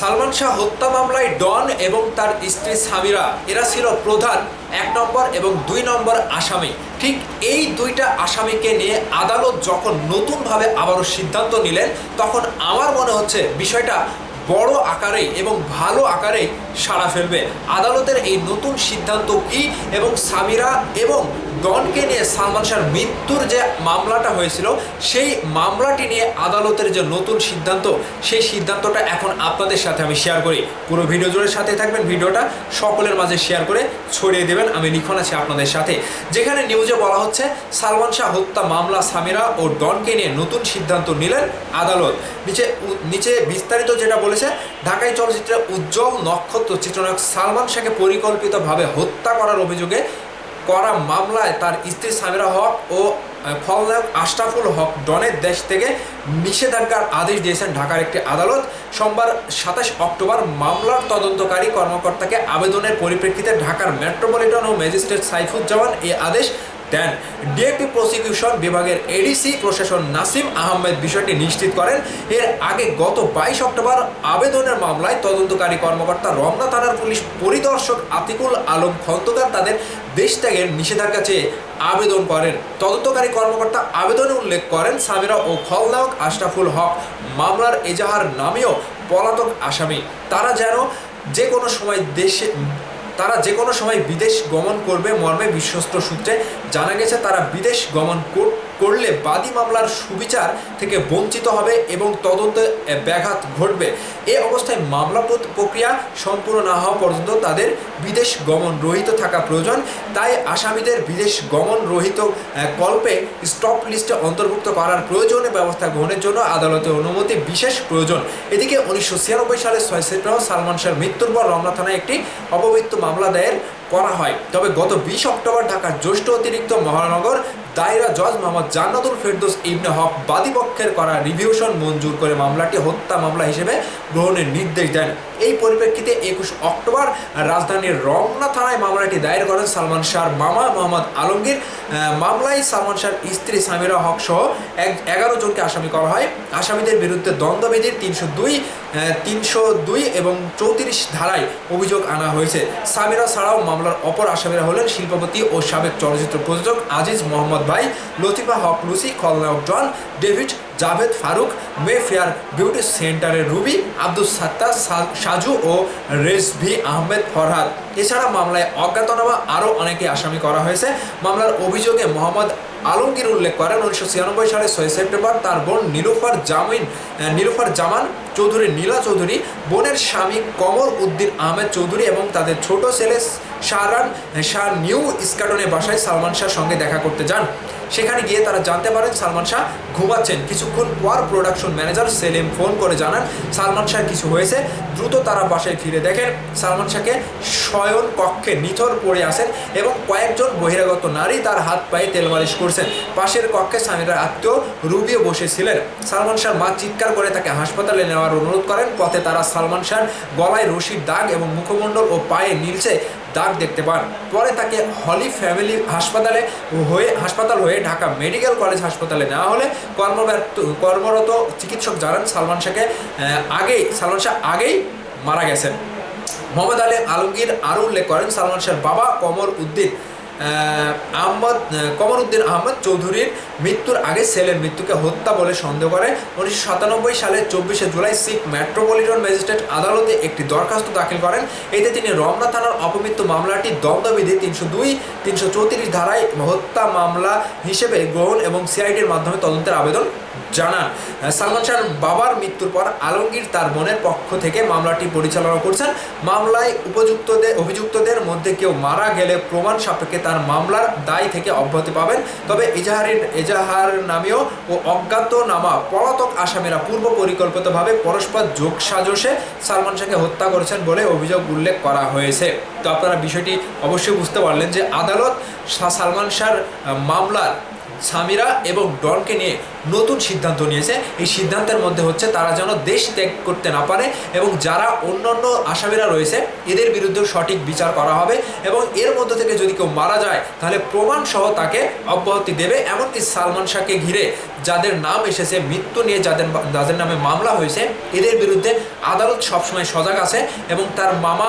সালমান শাহ হত্যা মামলায় ডন এবং তার স্ত্রী সামিরা, এরা ছিল প্রধান, এক নম্বর এবং দুই নম্বর আসামি। ঠিক এই দুইটা আসামিকে নিয়ে আদালত যখন নতুনভাবে আবারও সিদ্ধান্ত নিলেন, তখন আমার মনে হচ্ছে বিষয়টা বড় আকারে এবং ভালো আকারে সাড়া ফেলবে। আদালতের এই নতুন সিদ্ধান্ত কি এবং সামিরা এবং ডনকে নিয়ে সালমান শাহর মৃত্যুর যে মামলাটা হয়েছিল, সেই মামলাটি নিয়ে আদালতের যে নতুন সিদ্ধান্ত, সেই সিদ্ধান্তটা এখন আপনাদের সাথে আমি শেয়ার করি। পুরো ভিডিও জুড়ে সাথে থাকবেন, ভিডিওটা সকলের মাঝে শেয়ার করে ছড়িয়ে দেবেন। আমি লিখন আছি আপনাদের সাথে। যেখানে নিউজে বলা হচ্ছে, সালমান শাহ হত্যা মামলা সামিরা ও ডনকে নিয়ে নতুন সিদ্ধান্ত নিলেন আদালত। নিচে নিচে বিস্তারিত যেটা বলেছে, ঢাকাই চলচ্চিত্রে উজ্জ্বল নক্ষত্র চিত্রনায়ক সালমান শাহকে পরিকল্পিতভাবে হত্যা করার অভিযোগে করা মামলায় তার স্ত্রী সামিরা হক ও ফলদায়ক আশরাফুল হক ডনের দেশ থেকে নিষেধাজ্ঞার আদেশ দিয়েছেন ঢাকার একটি আদালত। সোমবার সাতাশ অক্টোবর মামলার তদন্তকারী কর্মকর্তাকে আবেদনের পরিপ্রেক্ষিতে ঢাকার মেট্রোপলিটন ও ম্যাজিস্ট্রেট সাইফুজ্জামান এই আদেশ দেন। ডিএপি প্রসিকিউশন বিভাগের এডিসি প্রশাসন নাসিম আহমেদ বিষয়টি নিশ্চিত করেন। এর আগে গত বাইশ অক্টোবর আবেদনের মামলায় তদন্তকারী কর্মকর্তা রমনা থানার পুলিশ পরিদর্শক আতিকুল আলম খন্দকার তাদের দেশ ত্যাগের নিষেধাজ্ঞা চেয়ে আবেদন করেন। তদন্তকারী কর্মকর্তা আবেদনে উল্লেখ করেন, সামিরা ও খলনায়ক আশরাফুল হক মামলার এজাহার নামেও পলাতক আসামি। তারা যেন যে কোনো সময় দেশে তারা যে কোনো সময় বিদেশ গমন করবে মর্মে বিশ্বস্ত সূত্রে জানা গেছে, তারা বিদেশ গমন কর- করলে বাদী মামলার সুবিচার থেকে বঞ্চিত হবে এবং তদন্তে ব্যাঘাত ঘটবে। এ অবস্থায় মামলা প্রক্রিয়া সম্পূর্ণ না হওয়া পর্যন্ত তাদের বিদেশ গমন রহিত থাকা প্রয়োজন। তাই আসামিদের বিদেশ গমন রহিত কল্পে স্টপ লিস্টে অন্তর্ভুক্ত করার প্রয়োজনীয় ব্যবস্থা গ্রহণের জন্য আদালতের অনুমতি বিশেষ প্রয়োজন। এদিকে উনিশশো ছিয়ানব্বই সালের ছয় সেপ্টেম্বর সালমান শাহর মৃত্যুর পর রমনা থানায় একটি অপমৃত্যু মামলা দায়ের করা হয়। তবে গত বিশ অক্টোবর ঢাকার জ্যৈষ্ঠ অতিরিক্ত মহানগর দায়রা জজ মোহাম্মদ জান্নাতুল ফেরদোস ইবনে হক বাদীপক্ষের করা রিভিউশন মঞ্জুর করে মামলাটি হত্যা মামলা হিসেবে গ্রহণের নির্দেশ দেন। এই পরিপ্রেক্ষিতে একুশ অক্টোবর রাজধানীর রমনা থানায় মামলাটি দায়ের করেন সালমান শাহর মামা মোহাম্মদ আলমগীর। মামলায় সালমান শাহর স্ত্রী সামিরা হক সহ এক এগারো জনকে আসামি করা হয়। আসামিদের বিরুদ্ধে দ্বন্দ্ববিধির তিনশো দুই তিনশো দুই এবং চৌত্রিশ ধারায় অভিযোগ আনা হয়েছে। সামিরা ছাড়াও মামলার অপর আসামিরা হলেন শিল্পপতি ও সাবেক চলচ্চিত্র প্রযোজক আজিজ মোহাম্মদ ভাই, লতিফা হক লুসি, খলনায়ক John, David Javed Farooq May Fair beauty সেন্টারের রুবি আব্দুল সাত্তার সাজু ও রেজভি আহমেদ ফরহাদ। এছাড়া মামলায় অজ্ঞাতনামা আরও অনেকে আসামি করা হয়েছে। মামলার অভিযোগে মোহাম্মদ আলমগীর উল্লেখ করেন, উনিশশো ছিয়ানব্বই সালের ছয় সেপ্টেম্বর তার বোন নীলুফার জামিন নীলুফার জামান চৌধুরী, নীলা চৌধুরী, বোনের স্বামী কমর উদ্দিন আহমেদ চৌধুরী এবং তাদের ছোট ছেলে শাহরান শাহ নিউ ইস্কাটনের বাসায় সালমান শাহর সঙ্গে দেখা করতে যান। সেখানে গিয়ে তারা জানতে পারেন সালমান শাহ ঘুমাচ্ছেন। কিছুক্ষণ পর প্রোডাকশন ম্যানেজার সেলিম ফোন করে জানান, সালমান শাহ, কিছু হয়েছে? দ্রুত তারা বাসায় ফিরে দেখেন, সালমান শাহকে শয়ন কক্ষে নিথর পড়ে আসেন এবং কয়েকজন বহিরাগত নারী তার হাত পায়ে তেল মালিশ করছেন। পাশের কক্ষে স্বামীরার আত্মীয় রুবিও বসেছিলেন। সালমান শাহর মা চিৎকার করে তাকে হাসপাতালে নেওয়ার অনুরোধ করেন। পথে তারা সালমান শাহর গলায় রশির দাগ এবং মুখমণ্ডল ও পায়ে নীলচে দাগ দেখতে পান। পরে তাকে হলি ফ্যামিলি হাসপাতালে হয়ে হাসপাতাল হয়ে ঢাকা মেডিকেল কলেজ হাসপাতালে নেওয়া হলে কর্মব্যর্ত কর্মরত চিকিৎসক জানান, সালমান শাহকে আগেই, সালমান শাহ আগেই মারা গেছেন। মোহাম্মদ আলী আলমগীর আরও উল্লেখ করেন, সালমান শাহর বাবা কমর উদ্দিন আহমদ আহ, কমর উদ্দিন আহমদ চৌধুরীর মৃত্যুর আগে ছেলের মৃত্যুকে হত্যা বলে সন্দেহ করে। উনিশশো সাতানব্বই সালের চব্বিশে জুলাই সিক মেট্রোপলিটন ম্যাজিস্ট্রেট আদালতে একটি দরখাস্ত দাখিল করেন। এতে তিনি রমনা থানার অপমৃত্যু মামলাটি দ্বন্দ্ববিধি তিনশো দুই তিনশো চৌত্রিশ ধারায় হত্যা মামলা হিসেবে গ্রহণ এবং সিআইডির মাধ্যমে তদন্তের আবেদন জানান। সালমান শাহর বাবার মৃত্যুর পর আলমগীর তার বোনের পক্ষ থেকে মামলাটি পরিচালনা করছেন। মামলায় উপযুক্তদের অভিযুক্তদের মধ্যে কেউ মারা গেলে প্রমাণ সাপেক্ষে তার মামলার দায় থেকে অব্যাহতি পাবেন। তবে এজাহারের, এজাহার নামেও ও অজ্ঞাতনামা পলাতক আসামিরা পূর্ব পরিকল্পিতভাবে পরস্পর যোগ সাজসে সালমান শাহকে হত্যা করেছেন বলে অভিযোগ উল্লেখ করা হয়েছে। তো আপনারা বিষয়টি অবশ্যই বুঝতে পারলেন যে আদালত সালমান শাহর মামলার সামিরা এবং ডনকে নিয়ে নতুন সিদ্ধান্ত নিয়েছে। এই সিদ্ধান্তের মধ্যে হচ্ছে তারা যেন দেশ ত্যাগ করতে না পারে এবং যারা অন্যান্য আসামিরা রয়েছে, এদের বিরুদ্ধেও সঠিক বিচার করা হবে এবং এর মধ্যে থেকে যদি কেউ মারা যায়, তাহলে প্রমাণ সহ তাকে অব্যাহতি দেবে। এমনকি সালমান শাহকে ঘিরে যাদের নাম এসেছে, মৃত্যু নিয়ে যাদের যাদের নামে মামলা হয়েছে, এদের বিরুদ্ধে আদালত সবসময় সজাগ আছে এবং তার মামা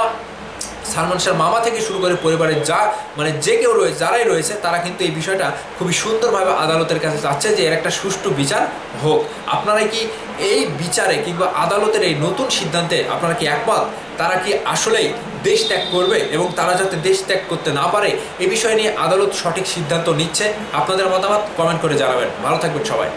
সালমান শাহর মামা থেকে শুরু করে পরিবারের যা মানে যে কেউ রয়েছে যারাই রয়েছে, তারা কিন্তু এই বিষয়টা খুবই সুন্দরভাবে আদালতের কাছে চাচ্ছে যে এর একটা সুষ্ঠু বিচার হোক। আপনারা কি এই বিচারে কিংবা আদালতের এই নতুন সিদ্ধান্তে আপনারা কি একমত? তারা কি আসলেই দেশ ত্যাগ করবে এবং তারা যাতে দেশ ত্যাগ করতে না পারে? এ বিষয় নিয়ে আদালত সঠিক সিদ্ধান্ত নিচ্ছে। আপনাদের মতামত কমেন্ট করে জানাবেন। ভালো থাকবেন সবাই।